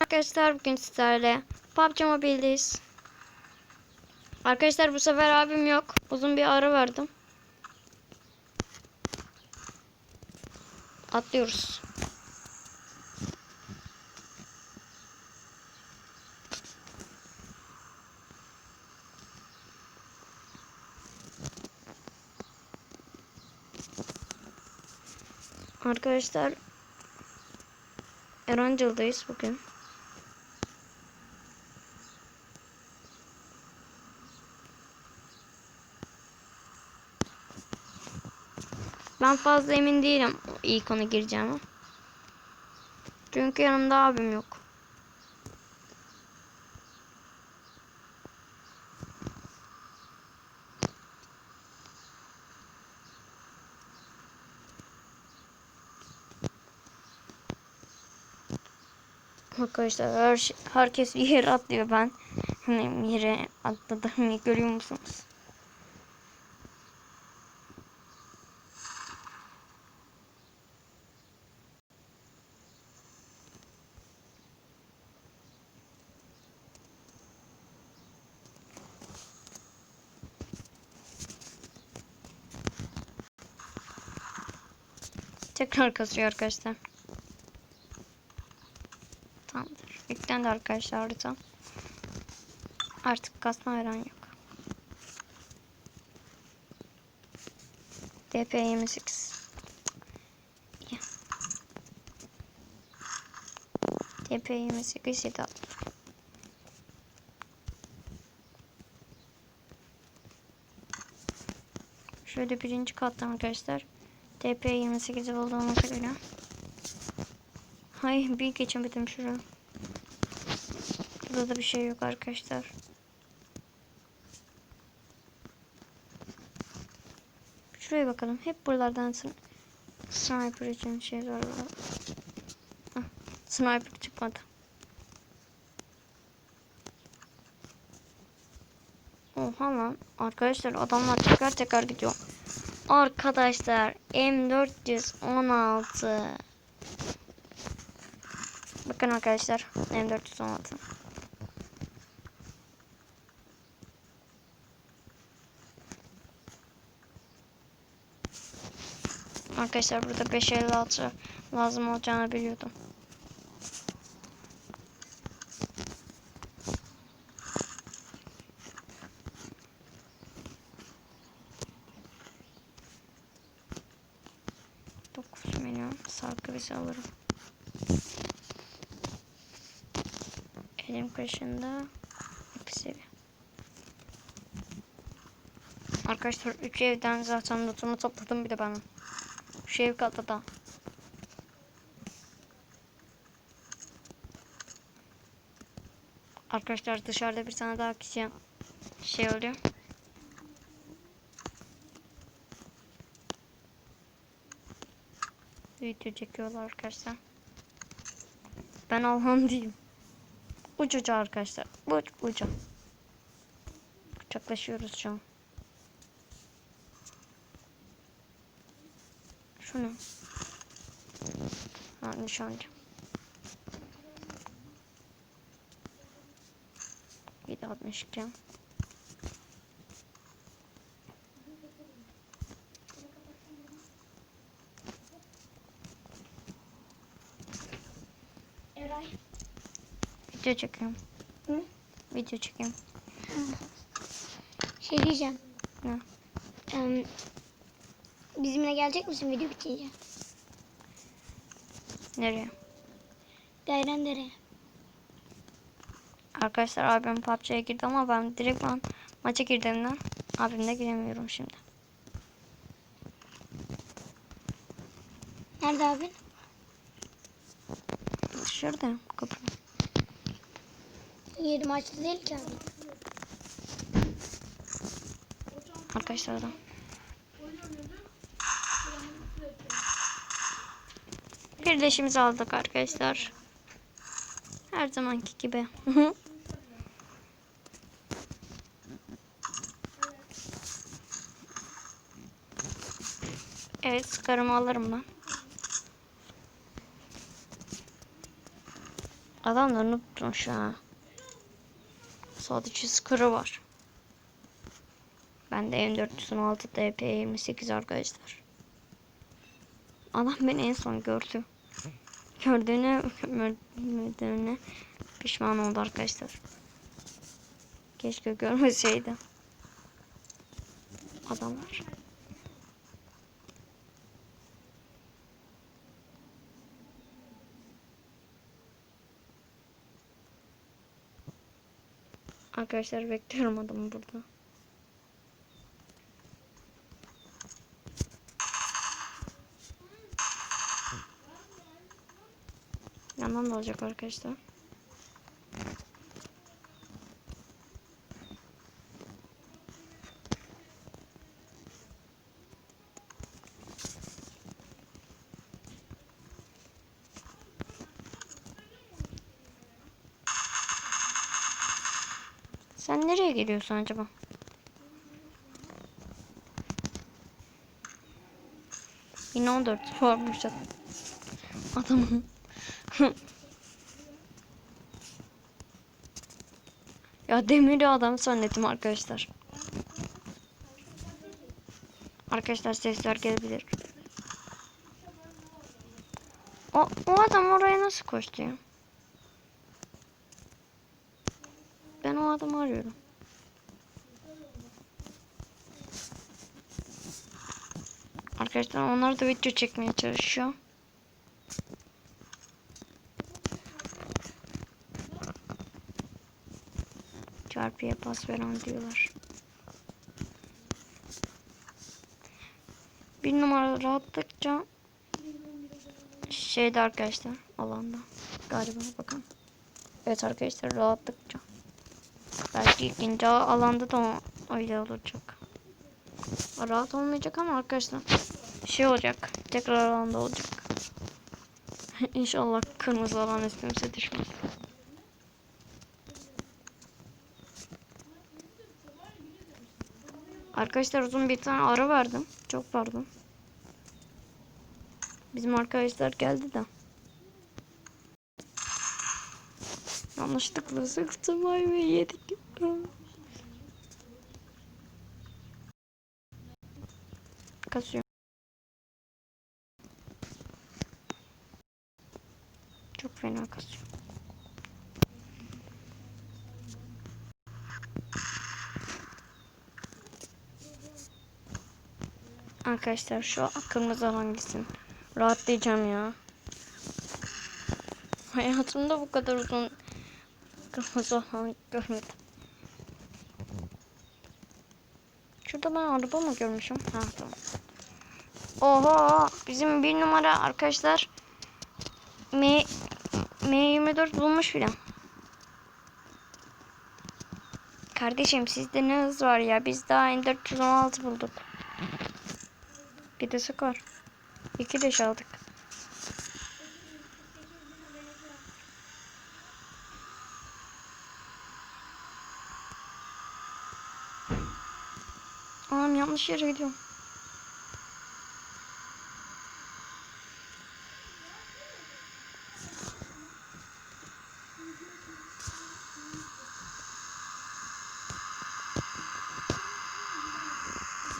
Arkadaşlar bugün sizlerle PUBG Mobile'deyiz. Arkadaşlar bu sefer abim yok. Uzun bir ara verdim. Atlıyoruz. Arkadaşlar Erangel'dayız bugün. Ben fazla emin değilim ilk ona gireceğime. Çünkü yanımda abim yok. Arkadaşlar her, şey- herkes bir yere atlıyor ben. Hani yere atladım görüyor musunuz? Tekrar kasıyor arkadaşlar. Tamamdır. Yüklendi arkadaşlar harita. Artık kasma veren yok. DP 28 İyi. DP 28 7 Şöyle birinci kattan arkadaşlar. DP 28 olduğumuza göre. Hay bir geçemedim şuraya. Burada da bir şey yok arkadaşlar. Şuraya bakalım. Hep buralardan sn- sniper için şey var. Hah, sniper çıkmadı. Oha lan. Arkadaşlar adamlar tekrar tekrar gidiyor. Arkadaşlar M416 Bakın arkadaşlar M416 Arkadaşlar burada 556 lazım olacağını biliyordum. Bizi alırım. Elim kaşında hepsi. Arkadaşlar 3 evden zaten notumu topladım bir de bana. Şu ev kaldı da. Arkadaşlar dışarıda bir tane daha kişi şey oluyor. Video çekiyorlar arkadaşlar. Ben Alhan değilim. Ucuca arkadaşlar. Uç uca. Kucaklaşıyoruz şu an. Şunu. Ha nişancı. Bir de 62. Eray. Video çekiyorum. Hı? Video çekiyorum. Şey diyeceğim. Ne? Em, bizimle gelecek misin video bitince? Nereye? Dayran dere. Arkadaşlar abim PUBG'ye girdi ama ben direkt ben maça girdiğimden abimle giremiyorum şimdi. Nerede abin? Dışarıda kapı. Yedi maçta değil ki abi. Arkadaşlar da. Bir deşimizi aldık arkadaşlar. Her zamanki gibi. evet sıkarımı alırım ben. Adamlar unuttum şu an. Sadece skırı var. Ben de M416 DP28 arkadaşlar. Adam beni en son gördü. Gördüğüne görmediğine pişman oldu arkadaşlar. Keşke görmeseydi. Adamlar. Arkadaşlar bekliyorum adamı burada. Yandan da olacak arkadaşlar. Sen nereye gidiyorsun acaba? Yine 14 varmış adamın. ya demiri adam zannettim arkadaşlar. Arkadaşlar sesler gelebilir. O, o adam oraya nasıl koştu ya? Ben o adamı arıyorum. Arkadaşlar onlar da video çekmeye çalışıyor. Çarpıya pas veren diyorlar. Bir numara rahatlıkça şeyde arkadaşlar alanda galiba bakın. Evet arkadaşlar rahatlıkça. Belki ikinci alanda da öyle olacak. Rahat olmayacak ama arkadaşlar şey olacak. Tekrar alanda olacak. İnşallah kırmızı alan üstümüze düşmez. Arkadaşlar uzun bir tane ara verdim. Çok pardon. Bizim arkadaşlar geldi de. Yanlışlıkla sıktım ay ve yedik. Kasıyor. Çok fena kasıyor. Arkadaşlar şu kırmızı alan gitsin. Rahatlayacağım ya. Hayatımda bu kadar uzun kırmızı alan görmedim. Şurada ben araba mı görmüşüm? Ha tamam. Oha bizim bir numara arkadaşlar M M24 bulmuş filan. Kardeşim sizde ne hız var ya? Biz daha N416 bulduk. Bir de skor. İki deş aldık. Anam yanlış yere gidiyorum.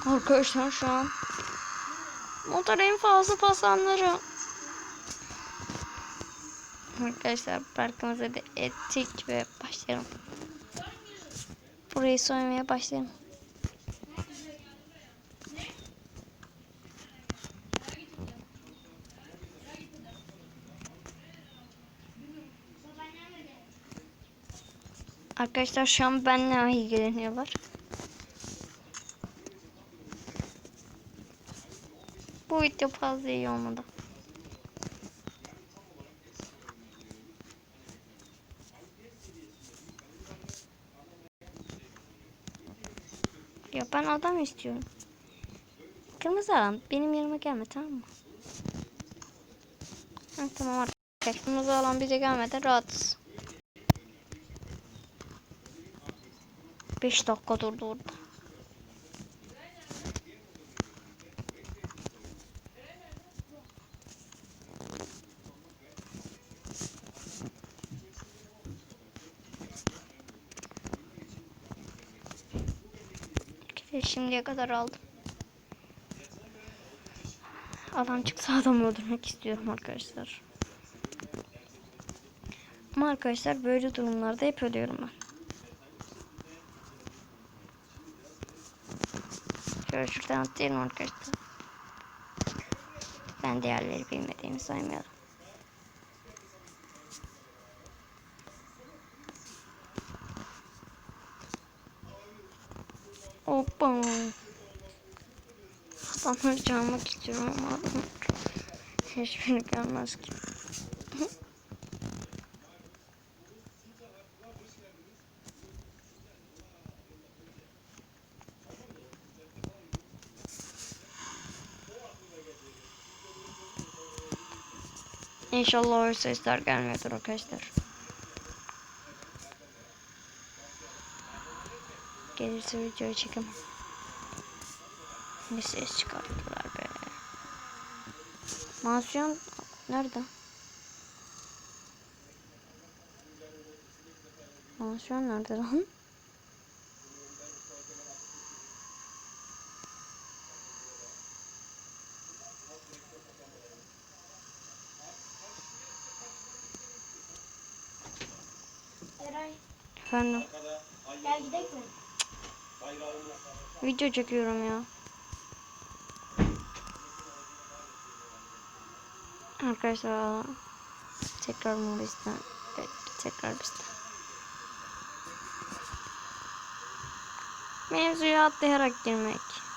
Arkadaşlar şu an motor en fazla basanları. Arkadaşlar parkımıza da ettik ve başlayalım. Burayı soymaya başlayalım. Arkadaşlar şu an benimle ilgileniyorlar. Bu video fazla iyi olmadı. Ya ben adam istiyorum. Kırmızı alan benim yanıma gelme tamam mı? Ha, tamam arkadaşlar. Kırmızı alan bize gelmedi rahatız. 5 dakika durdu orada. Şimdiye kadar aldım. Adam çıksa adamı öldürmek istiyorum arkadaşlar. Ama arkadaşlar böyle durumlarda hep ölüyorum ben. Şöyle şuradan atlayalım arkadaşlar. Ben değerleri bilmediğimi saymıyorum. Hoppa. Adamları çalmak istiyorum ama hiçbiri gelmez ki. İnşallah o sesler gelmiyordur arkadaşlar. Gelirse videoyu çekemem. Ne ses çıkarttılar be. Mansiyon nerede? Mansiyon nerede lan? Eray Efendim. gel gidelim mi? Video çekiyorum ya. Arkadaşlar tekrar Mobilis'ten evet, tekrar bizden. Mevzuya atlayarak girmek.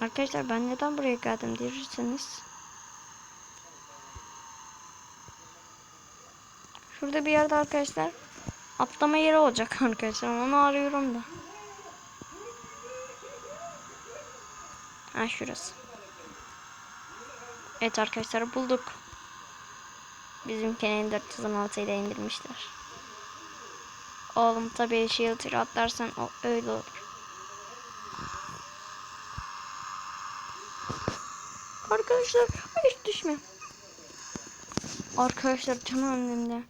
Arkadaşlar ben neden buraya geldim diyebilirsiniz. Şurada bir yerde arkadaşlar atlama yeri olacak arkadaşlar. Onu arıyorum da. Ha şurası. Evet arkadaşlar bulduk. Bizimkinin 416 ile indirmişler. Oğlum tabii shelter atlarsan o öyle olur. Arkadaşlar hiç düşme. Arkadaşlar canım önümde.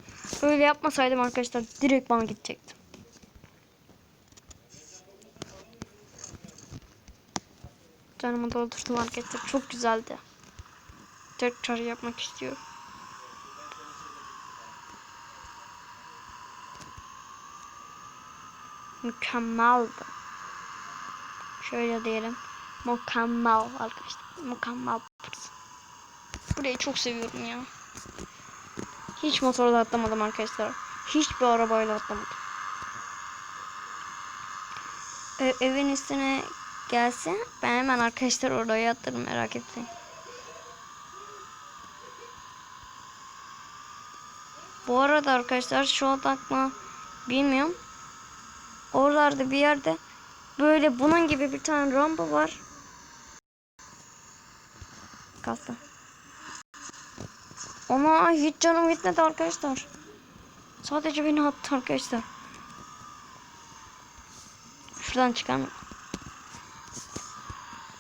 Öyle yapmasaydım arkadaşlar direkt bana gidecektim. Canımı doldurdum arkadaşlar. Çok güzeldi. Tekrar yapmak istiyorum. Mükemmeldi. Şöyle diyelim. Mükemmel arkadaşlar. Mükemmel. Burayı çok seviyorum ya. Hiç motorla atlamadım arkadaşlar. Hiçbir arabayla atlamadım. Ee, evin üstüne gelsin. Ben hemen arkadaşlar oraya atlarım merak etmeyin. Bu arada arkadaşlar şu an bilmiyorum. Oralarda bir yerde böyle bunun gibi bir tane rampa var. Kalktı. Ona hiç canım gitmedi arkadaşlar. Sadece beni attı arkadaşlar. Şuradan çıkar mı?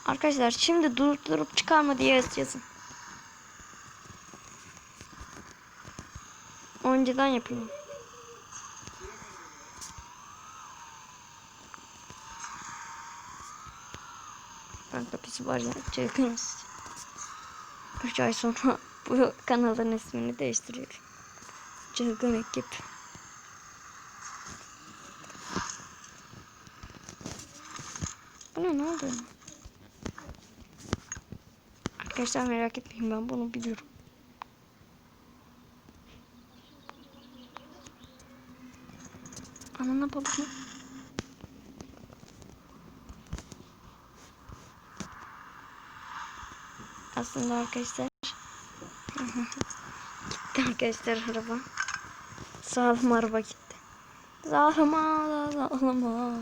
Arkadaşlar şimdi durup durup çıkar mı diye yazın. Önceden yapayım. Kanka biz var ya çılgınız. 3 ay sonra bu kanalın ismini değiştiriyorum. Çılgın ekip. Bu ne oldu? Arkadaşlar merak etmeyin ben bunu biliyorum. Anana babana. Aslında arkadaşlar gitti arkadaşlar araba. Sağlam araba gitti. Sağlama sağlama.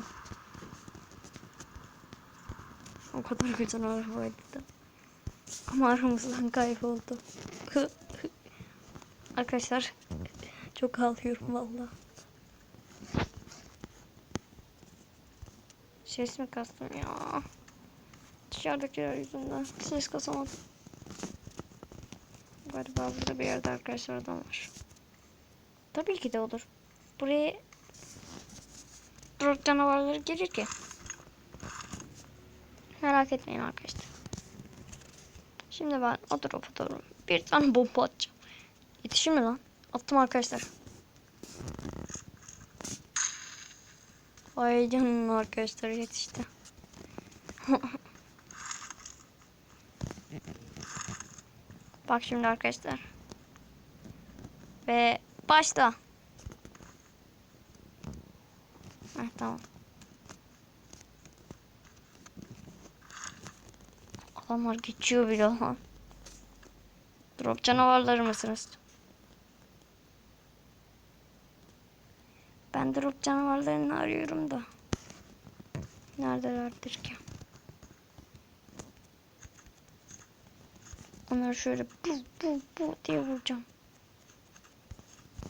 O kadar güzel arabaydı da. Ama aramızdan kayboldu. arkadaşlar Çok ağlıyorum valla. Ses mi kastım ya? Dışarıdakiler yüzünden ses kasamadım. Galiba burada bir yerde arkadaşlar adam var. Tabii ki de olur. Buraya drop canavarları gelir ki. Merak etmeyin arkadaşlar. Şimdi ben o drop'a doğru bir tane bomba atacağım. Yetişir mi lan? Attım arkadaşlar. Vay canına arkadaşlar yetişti. Bak şimdi arkadaşlar. Ve başla. Heh, tamam. Adamlar geçiyor bile lan. Drop canavarları mısınız? Ben drop canavarlarını arıyorum da. Neredelerdir ki? Onları şöyle bu bu bu diye vuracağım.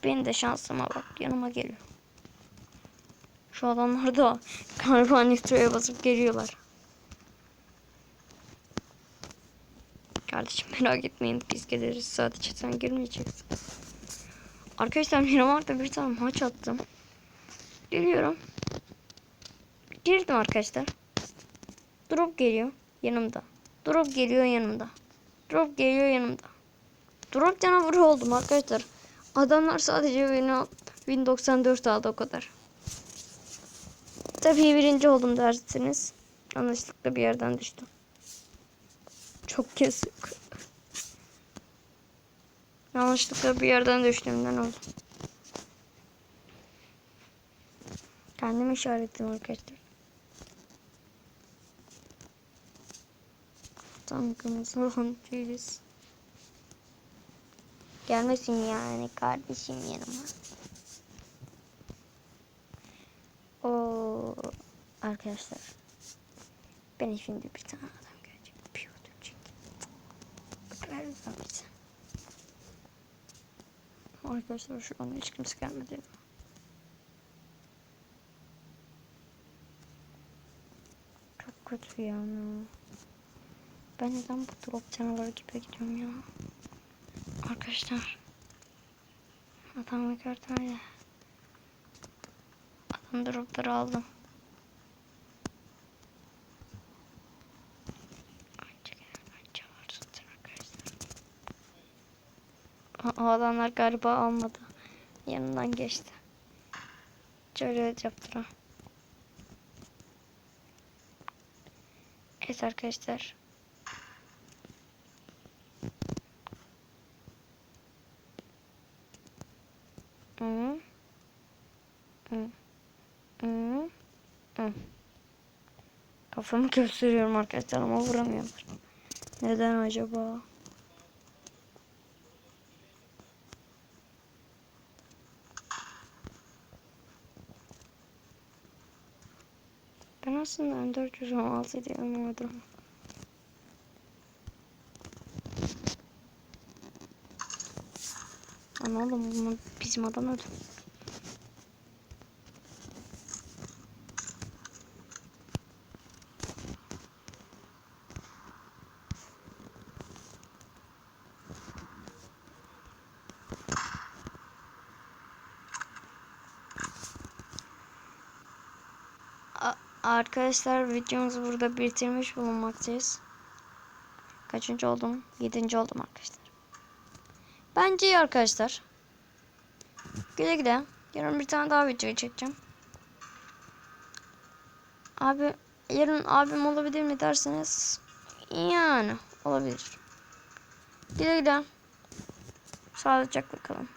Benim de şansıma bak yanıma geliyor. Şu adamlar da galiba nitroya basıp geliyorlar. Kardeşim merak etmeyin biz geliriz sadece sen girmeyeceksin. Arkadaşlar Miramar'da bir tane maç attım. Geliyorum. Girdim arkadaşlar. Drop geliyor yanımda. Drop geliyor yanımda. Drop geliyor yanımda. Drop canavarı oldum arkadaşlar. Adamlar sadece beni Win 94 aldı o kadar. Tabii birinci oldum dersiniz. Yanlışlıkla bir yerden düştüm. Çok kesik. Yanlışlıkla bir yerden düştüğümden oldu. Kendimi işaretledim arkadaşlar. Tankımız falan değiliz. Gelmesin yani kardeşim yanıma. Oo arkadaşlar. Ben şimdi bir tane adam gelecek. Bir öldürecek. Lütfen bize. Arkadaşlar şu an hiç kimse gelmedi. Çok kötü yani. Ben neden bu drop canavarı gibi gidiyorum ya? Arkadaşlar. Adamı gördüm ya. Adam dropları aldım. O adamlar galiba almadı. Yanından geçti. Şöyle yaptılar. Evet arkadaşlar. Hı. Hı. Hı. Hı. Kafamı gösteriyorum arkadaşlar ama vuramıyorlar. Neden acaba? Ben aslında M416 diye anlamadım. Lan oğlum bunu bizim adam öldü. Arkadaşlar videomuzu burada bitirmiş bulunmaktayız. Kaçıncı oldum? Yedinci oldum arkadaşlar. Bence iyi arkadaşlar. Güle güle. Yarın bir tane daha video çekeceğim. Abi yarın abim olabilir mi derseniz yani olabilir. Güle güle. Sağlıcakla kalın.